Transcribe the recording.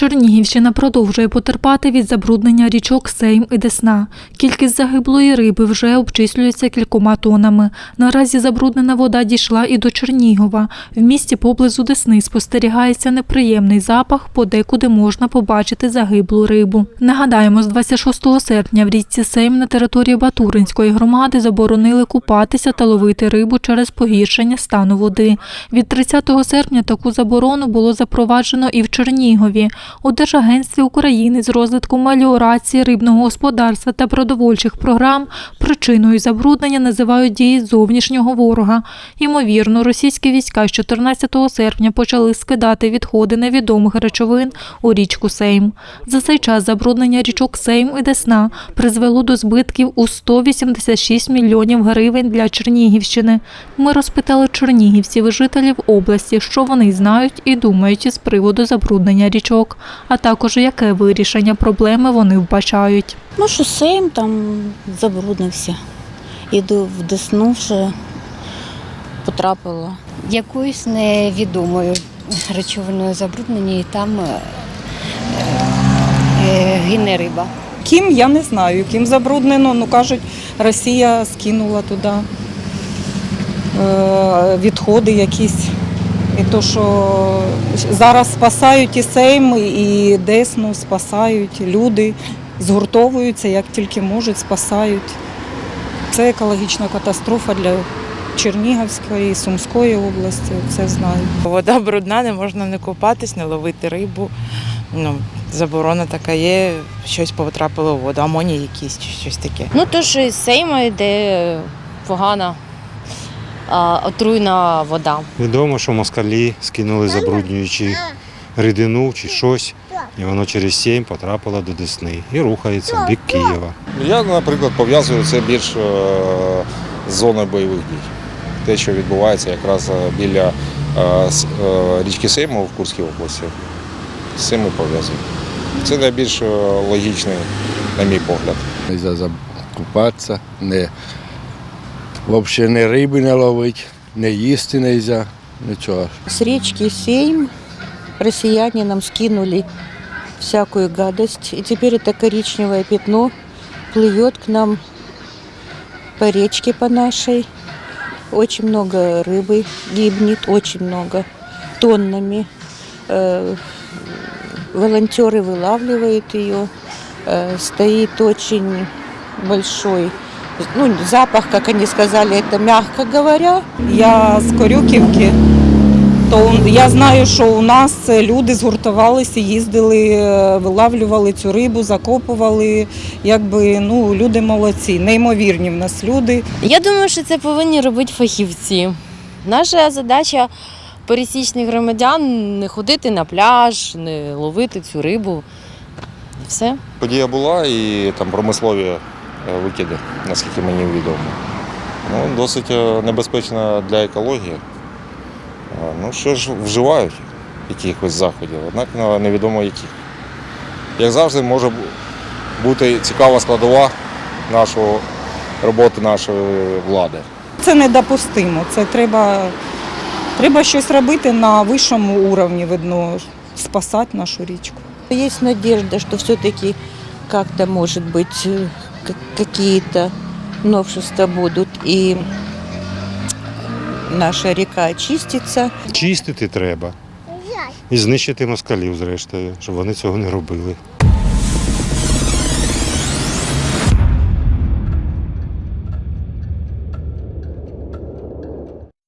Чернігівщина продовжує потерпати від забруднення річок Сейм і Десна. Кількість загиблої риби вже обчислюється кількома тонами. Наразі забруднена вода дійшла і до Чернігова. В місті поблизу Десни спостерігається неприємний запах, подекуди можна побачити загиблу рибу. Нагадаємо, з 26 серпня в річці Сейм на території Батуринської громади заборонили купатися та ловити рибу через погіршення стану води. Від 30 серпня таку заборону було запроваджено і в Чернігові. У Держагентстві України з розвитку меліорації рибного господарства та продовольчих програм причиною забруднення називають дії зовнішнього ворога. Ймовірно, російські війська з 14 серпня почали скидати відходи невідомих речовин у річку Сейм. За цей час забруднення річок Сейм і Десна призвело до збитків у 186 мільйонів гривень для Чернігівщини. Ми розпитали чернігівців і жителів області, що вони знають і думають із приводу забруднення річок, а також яке вирішення проблеми вони вбачають. Ну, що Сейм там забруднився. Іду в Десну вже потрапила. якоюсь невідомою речовиною забруднені, і там е, е, гине риба. Ким я не знаю, ким забруднено. Ну кажуть, Росія скинула туди е, відходи якісь. І то, що зараз спасають і Сейм, і Десну спасають люди, згуртовуються як тільки можуть, спасають. Це екологічна катастрофа для Чернігівської, Сумської області, це знаю. Вода брудна, не можна не купатись, не ловити рибу. Ну, заборона така є, щось потрапило в воду, амоній якийсь чи щось таке. Ну, то що із Сейма йде погана отруйна вода. Відомо, що москалі скинули забруднюючи рідину чи щось, і воно через сім потрапило до Десни і рухається в бік Києва. Я, наприклад, пов'язую це більш е, з зоною бойових дій. Те, що відбувається якраз е, біля е, річки Сейму в Курській області, з цим пов'язую. Це найбільш логічний, на мій погляд. Закупатися, не, взагалі не риби не ловити, не їсти нельзя, нічого. С речки Сейм россияне нам скинули всякую гадость. И теперь это коричневое пятно плывет к нам по речке по нашей. Очень много рыбы гибнет, очень много, тоннами. Э, Волонтеры вылавливают ее. Э, Стоит очень большой ну, запах, как они сказали, это мягко говоря. Я з Корюківки, то я знаю, що у нас люди згуртувалися, їздили, е, вилавлювали цю рибу, закопували. Якби ну люди молодці, неймовірні в нас люди. Я думаю, що це повинні робити фахівці. Наша задача пересічних громадян не ходити на пляж, не ловити цю рибу. Все. Подія була і там промислові викиди, наскільки мені відомо. Ну, досить е, небезпечна для екології. Е, Ну, що ж вживають якихось заходів, однак е, невідомо яких. Як завжди, може бути цікава складова нашого роботи нашої влади. Це недопустимо. Це треба, треба щось робити на вищому уровні, видно, спасати нашу річку. Есть надежда, что все-таки как-то, может быть, э, к- какие-то новшества будут, и наша река очистится. Чистити треба і знищити москалів, зрештою, щоб вони цього не робили.